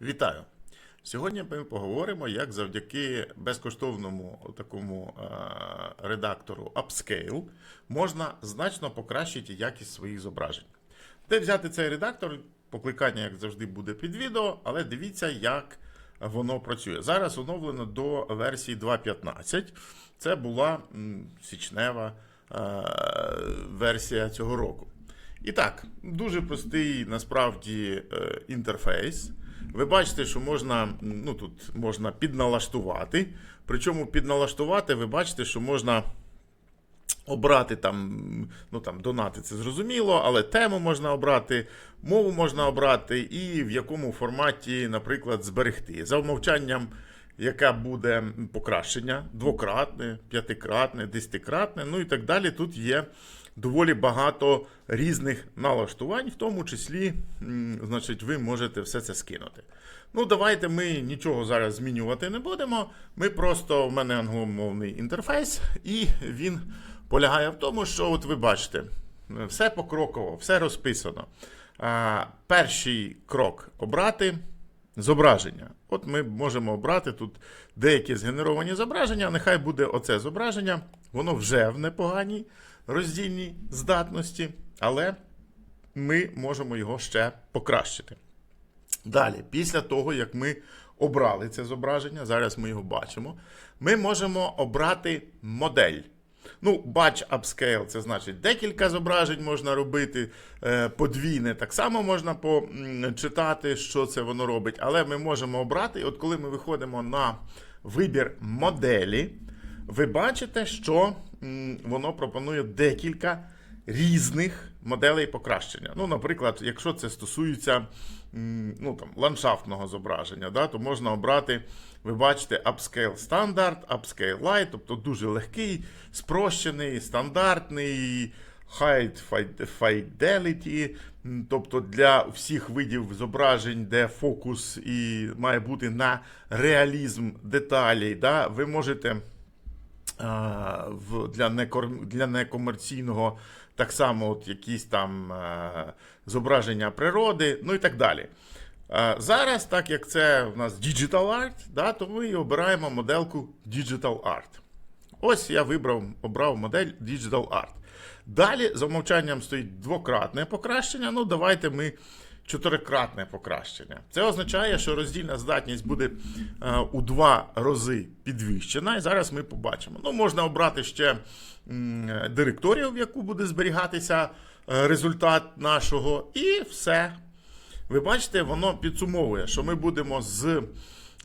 Вітаю! Сьогодні ми поговоримо, як завдяки безкоштовному такому е, редактору Upscale можна значно покращити якість своїх зображень. Де взяти цей редактор? Покликання, як завжди, буде під відео, але дивіться, як воно працює. Зараз оновлено до версії 2.15. Це була січнева е, версія цього року. І так, дуже простий насправді е, інтерфейс. Ви бачите, що можна, ну тут можна підналаштувати. Причому підналаштувати, ви бачите, що можна обрати там, ну там донати, це зрозуміло, але тему можна обрати, мову можна обрати, і в якому форматі, наприклад, зберегти. За умовчанням, яке буде покращення, двократне, п'ятикратне, десятикратне, ну і так далі. Тут є доволі багато різних налаштувань, в тому числі, значить, ви можете все це скинути. Ну, давайте ми нічого зараз змінювати не будемо. Ми просто, в мене англомовний інтерфейс, і він полягає в тому, що от ви бачите, все покроково, все розписано. Перший крок обрати зображення. От ми можемо обрати тут деякі згенеровані зображення. Нехай буде оце зображення. Воно вже в непоганій роздільній здатності, але ми можемо його ще покращити. Далі, після того, як ми обрали це зображення, зараз ми його бачимо, ми можемо обрати модель. Ну, batch upscale, це значить декілька зображень можна робити, е, подвійне так само можна почитати, що це воно робить. Але ми можемо обрати, і от коли ми виходимо на вибір моделі, ви бачите, що воно пропонує декілька різних моделей покращення. Ну, наприклад, якщо це стосується ну, там, ландшафтного зображення, да, то можна обрати, ви бачите, Upscale Standard, Upscale Light, тобто дуже легкий, спрощений, стандартний, High Fidelity, тобто для всіх видів зображень, де фокус і має бути на реалізм деталей, да, ви можете для, некор, для некомерційного так само от якісь там а, зображення природи, ну і так далі. А, зараз, так як це в нас Digital Art, да, то ми і обираємо моделку Digital Art. Ось я вибрав, обрав модель Digital Art. Далі за умовчанням стоїть двократне покращення. Ну, давайте ми чотирикратне покращення. Це означає, що роздільна здатність буде е, у два рази підвищена. І зараз ми побачимо. Ну, можна обрати ще директорію, в яку буде зберігатися е, результат нашого, і все. Ви бачите, воно підсумовує, що ми будемо з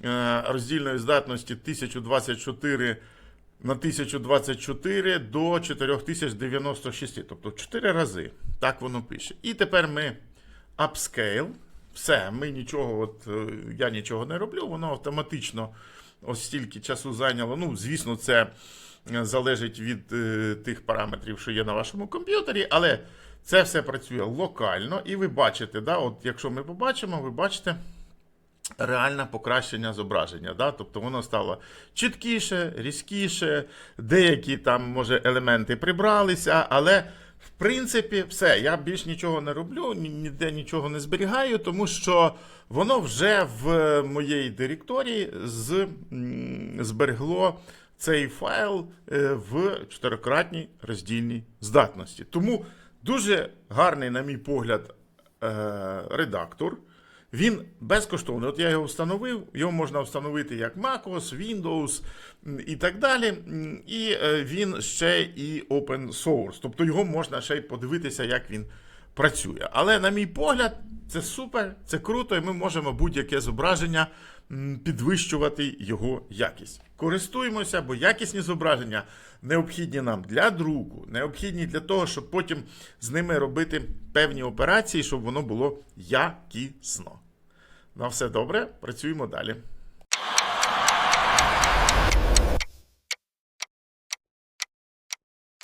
е, роздільної здатності 1024 на 1024 до 4096, тобто в 4 рази. Так воно пише. І тепер ми upscale. Все, ми нічого, от е, я нічого не роблю, воно автоматично ось стільки часу зайняло. Ну, звісно, це е, залежить від е, тих параметрів, що є на вашому комп'ютері, але це все працює локально, і ви бачите, да, от якщо ми побачимо, ви бачите реальне покращення зображення. Да? Тобто воно стало чіткіше, різкіше, деякі там, може, елементи прибралися, але. В принципі, все. Я більш нічого не роблю, ніде нічого не зберігаю, тому що воно вже в моєї директорії з, зберегло цей файл е, в чотирикратній роздільній здатності. Тому дуже гарний, на мій погляд, е, редактор. Він безкоштовний. От я його встановив, його можна встановити як MacOS, Windows і так далі. І е, він ще і open source. Тобто його можна ще й подивитися, як він працює. Але, на мій погляд, це супер, це круто, і ми можемо будь-яке зображення підвищувати його якість. Користуємося, бо якісні зображення необхідні нам для друку, необхідні для того, щоб потім з ними робити певні операції, щоб воно було якісно. На все добре, працюємо далі.